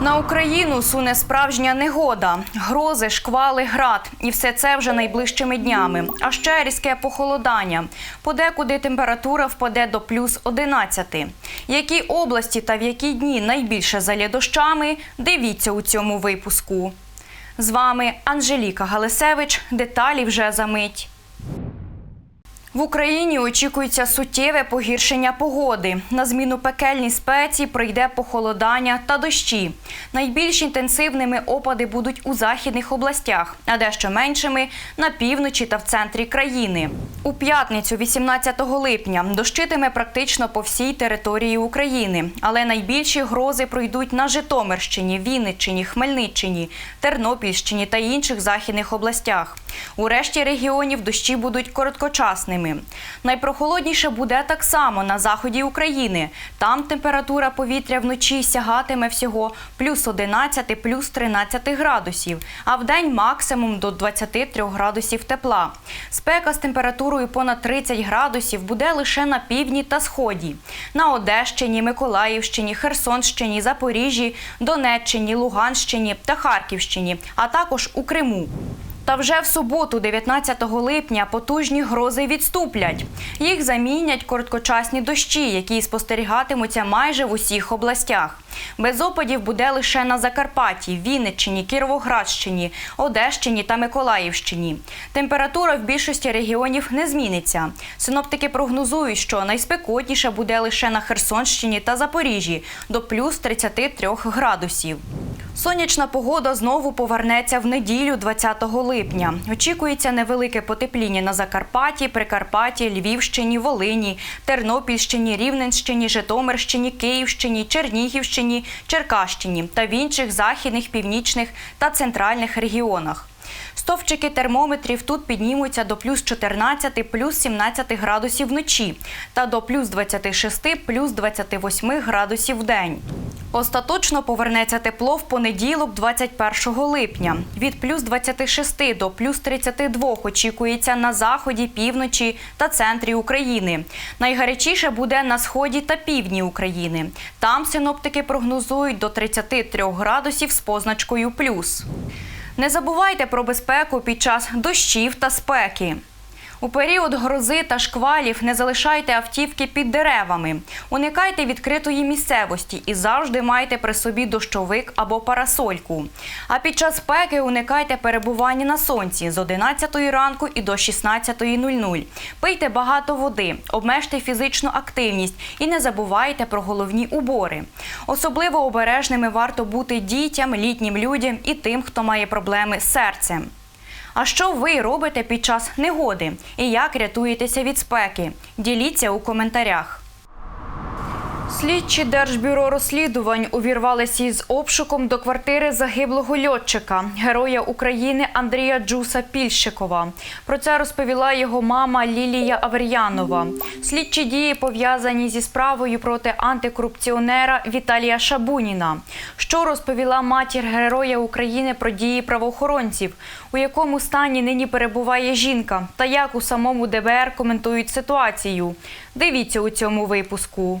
На Україну суне справжня негода, грози, шквали, град. І все це вже найближчими днями. А ще різке похолодання. Подекуди температура впаде до плюс 11. Які області та в які дні найбільше залє дощами, дивіться у цьому випуску. З вами Анжеліка Галисевич. Деталі вже за мить. В Україні очікується суттєве погіршення погоди. На зміну пекельній спеці прийде похолодання та дощі. Найбільш інтенсивними опади будуть у західних областях, а дещо меншими на півночі та в центрі країни. У п'ятницю, 18 липня, дощитиме практично по всій території України, але найбільші грози пройдуть на Житомирщині, Вінниччині, Хмельниччині, Тернопільщині та інших західних областях. У решті регіонів дощі будуть короткочасними. Найпрохолодніше буде так само на заході України. Там температура повітря вночі сягатиме всього плюс 11, плюс 13 градусів, а в день максимум до 23 градусів тепла. Спека з температурою понад 30 градусів буде лише на півдні та сході. На Одещині, Миколаївщині, Херсонщині, Запоріжжі, Донеччині, Луганщині та Харківщині, а також у Криму. Та вже в суботу, 19 липня, потужні грози відступлять. Їх замінять короткочасні дощі, які спостерігатимуться майже в усіх областях. Без опадів буде лише на Закарпатті, Вінниччині, Кіровоградщині, Одещині та Миколаївщині. Температура в більшості регіонів не зміниться. Синоптики прогнозують, що найспекотніше буде лише на Херсонщині та Запоріжжі до плюс 33 градусів. Сонячна погода знову повернеться в неділю 20 липня. Очікується невелике потепління на Закарпатті, Прикарпатті, Львівщині, Волині, Тернопільщині, Рівненщині, Житомирщині, Київщині, Чернігівщині, Черкащині та в інших західних, північних та центральних регіонах. Стовпчики термометрів тут піднімуться до плюс 14, плюс 17 градусів вночі та до плюс 26, плюс 28 градусів в день. Остаточно повернеться тепло в понеділок, 21 липня. Від плюс 26 до плюс 32 очікується на заході, півночі та центрі України. Найгарячіше буде на сході та півдні України. Там синоптики прогнозують до 33 градусів з позначкою плюс. Не забувайте про безпеку під час дощів та спеки. У період грози та шквалів не залишайте автівки під деревами. Уникайте відкритої місцевості і завжди майте при собі дощовик або парасольку. А під час спеки уникайте перебування на сонці з 11 ранку і до 16.00. Пийте багато води, обмежте фізичну активність і не забувайте про головні убори. Особливо обережними варто бути дітям, літнім людям і тим, хто має проблеми з серцем. А що ви робите під час негоди і як рятуєтеся від спеки? Діліться у коментарях. Слідчі Держбюро розслідувань увірвалися із обшуком до квартири загиблого льотчика, героя України Андрія Джуса Пільщикова. Про це розповіла його мама Лілія Авер'янова. Слідчі дії пов'язані зі справою проти антикорупціонера Віталія Шабуніна. Що розповіла матір героя України про дії правоохоронців, у якому стані нині перебуває жінка, та як у самому ДБР коментують ситуацію. Дивіться у цьому випуску.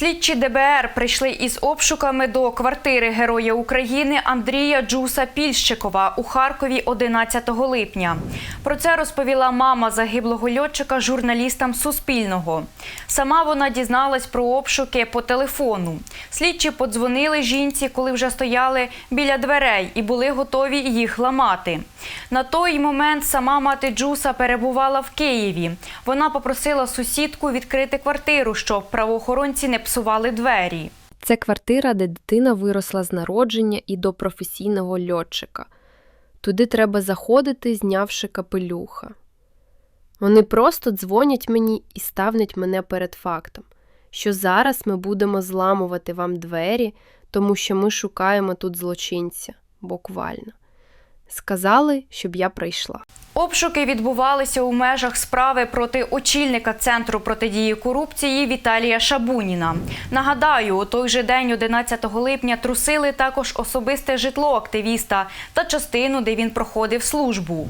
Слідчі ДБР прийшли із обшуками до квартири Героя України Андрія Джуса Пільщикова у Харкові 11 липня. Про це розповіла мама загиблого льотчика журналістам Суспільного. Сама вона дізналась про обшуки по телефону. Слідчі подзвонили жінці, коли вже стояли біля дверей і були готові їх ламати. На той момент сама мати Джуса перебувала в Києві. Вона попросила сусідку відкрити квартиру, щоб правоохоронці не псували двері. Це квартира, де дитина виросла з народження і до професійного льотчика. Туди треба заходити, знявши капелюха. Вони просто дзвонять мені і ставлять мене перед фактом, що зараз ми будемо зламувати вам двері, тому що ми шукаємо тут злочинця, буквально. Сказали, щоб я прийшла. Обшуки відбувалися у межах справи проти очільника Центру протидії корупції Віталія Шабуніна. Нагадаю, у той же день, 11 липня, трусили також особисте житло активіста та частину, де він проходив службу.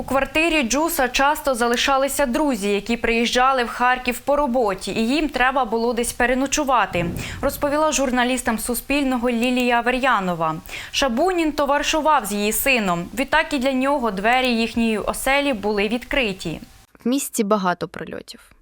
У квартирі Джуса часто залишалися друзі, які приїжджали в Харків по роботі, і їм треба було десь переночувати, розповіла журналістам Суспільного Лілія Авер'янова. Шабунін товаришував з її сином. Відтак і для нього двері їхньої оселі були відкриті. В місті багато прильотів.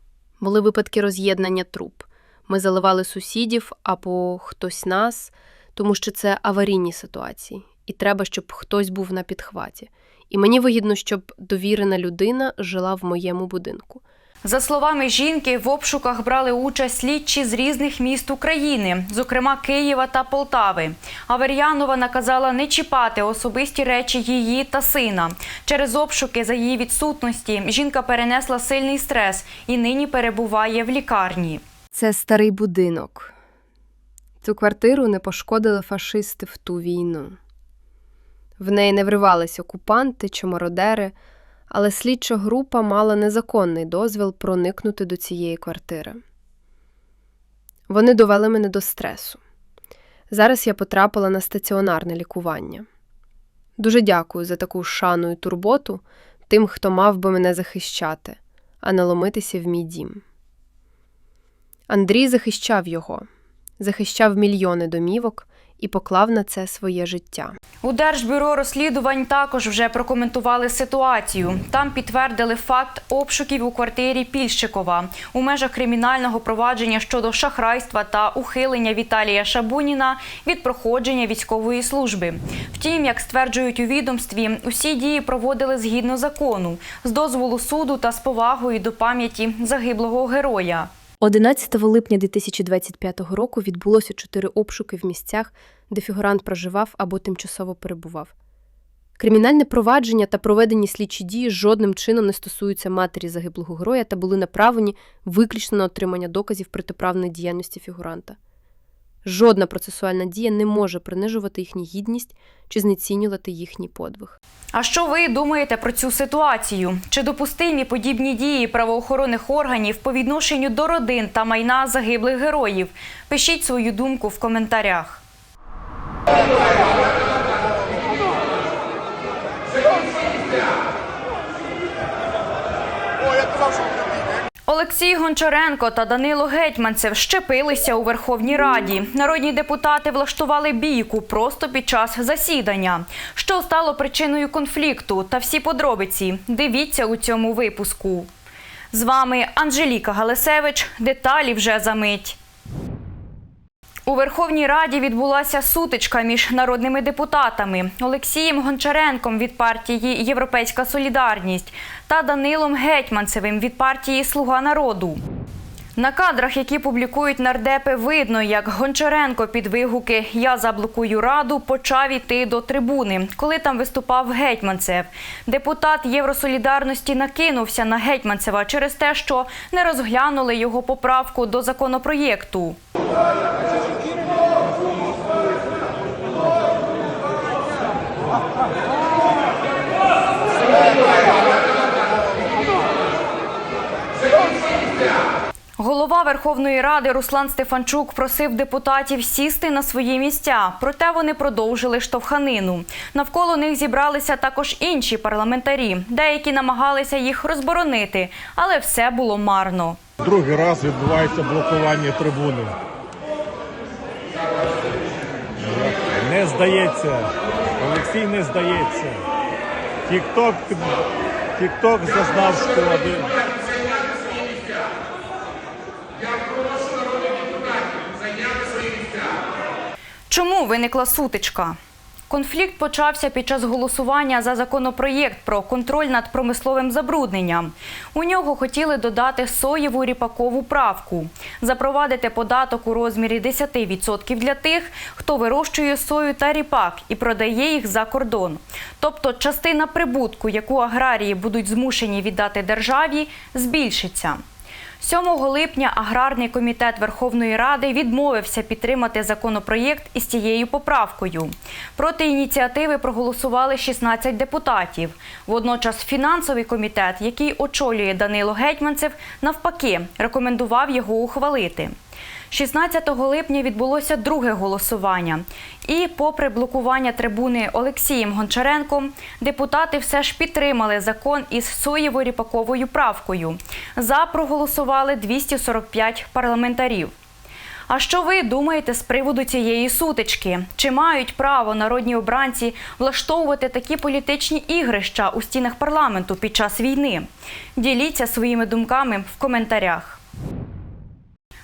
Були випадки роз'єднання труб. Ми заливали сусідів або хтось нас, тому що це аварійні ситуації, і треба, щоб хтось був на підхваті. І мені вигідно, щоб довірена людина жила в моєму будинку. За словами жінки, в обшуках брали участь слідчі з різних міст України, зокрема Києва та Полтави. Авер'янова наказала не чіпати особисті речі її та сина. Через обшуки за її відсутності жінка перенесла сильний стрес і нині перебуває в лікарні. Це старий будинок. Цю квартиру не пошкодили фашисти в ту війну. В неї не вривались окупанти чи мародери, але слідча група мала незаконний дозвіл проникнути до цієї квартири. Вони довели мене до стресу. Зараз я потрапила на стаціонарне лікування. Дуже дякую за таку шану і турботу тим, хто мав би мене захищати, а не ломитися в мій дім. Андрій захищав його, захищав мільйони домівок і поклав на це своє життя. У Держбюро розслідувань також вже прокоментували ситуацію. Там підтвердили факт обшуків у квартирі Пільщикова у межах кримінального провадження щодо шахрайства та ухилення Віталія Шабуніна від проходження військової служби. Втім, як стверджують у відомстві, усі дії проводили згідно закону, з дозволу суду та з повагою до пам'яті загиблого героя. 11 липня 2025 року відбулося чотири обшуки в місцях, де фігурант проживав або тимчасово перебував. Кримінальне провадження та проведені слідчі дії жодним чином не стосуються матері загиблого героя та були направлені виключно на отримання доказів протиправної діяльності фігуранта. Жодна процесуальна дія не може принижувати їхню гідність чи знецінювати їхній подвиг. А що ви думаєте про цю ситуацію? Чи допустимі подібні дії правоохоронних органів по відношенню до родин та майна загиблих героїв? Пишіть свою думку в коментарях. Олексій Гончаренко та Данило Гетьманцев щепилися у Верховній Раді. Народні депутати влаштували бійку просто під час засідання. Що стало причиною конфлікту та всі подробиці? Дивіться у цьому випуску. З вами Анжеліка Галисевич. Деталі вже за мить. У Верховній Раді відбулася сутичка між народними депутатами Олексієм Гончаренком від партії Європейська Солідарність та Данилом Гетьманцевим від партії Слуга народу. На кадрах, які публікують нардепи, видно, як Гончаренко під вигуки Я заблокую раду почав іти до трибуни, коли там виступав Гетьманцев. Депутат Євросолідарності накинувся на Гетьманцева через те, що не розглянули його поправку до законопроєкту. Верховної Ради Руслан Стефанчук просив депутатів сісти на свої місця, проте вони продовжили штовханину. Навколо них зібралися також інші парламентарі. Деякі намагалися їх розборонити, але все було марно. Другий раз відбувається блокування трибуни. Не здається. Олексій не здається. Тік-ток, тік-ток зазнав шкоди. Чому виникла сутичка? Конфлікт почався під час голосування за законопроєкт про контроль над промисловим забрудненням. У нього хотіли додати соєву ріпакову правку, запровадити податок у розмірі 10% для тих, хто вирощує сою та ріпак і продає їх за кордон. Тобто частина прибутку, яку аграрії будуть змушені віддати державі, збільшиться. 7 липня аграрний комітет Верховної Ради відмовився підтримати законопроєкт із цією поправкою. Проти ініціативи проголосували 16 депутатів. Водночас фінансовий комітет, який очолює Данило Гетьманцев, навпаки рекомендував його ухвалити. 16 липня відбулося друге голосування. І, попри блокування трибуни Олексієм Гончаренком, депутати все ж підтримали закон із соєво-ріпаковою правкою. За проголосували 245 парламентарів. А що ви думаєте з приводу цієї сутички? Чи мають право народні обранці влаштовувати такі політичні ігрища у стінах парламенту під час війни? Діліться своїми думками в коментарях.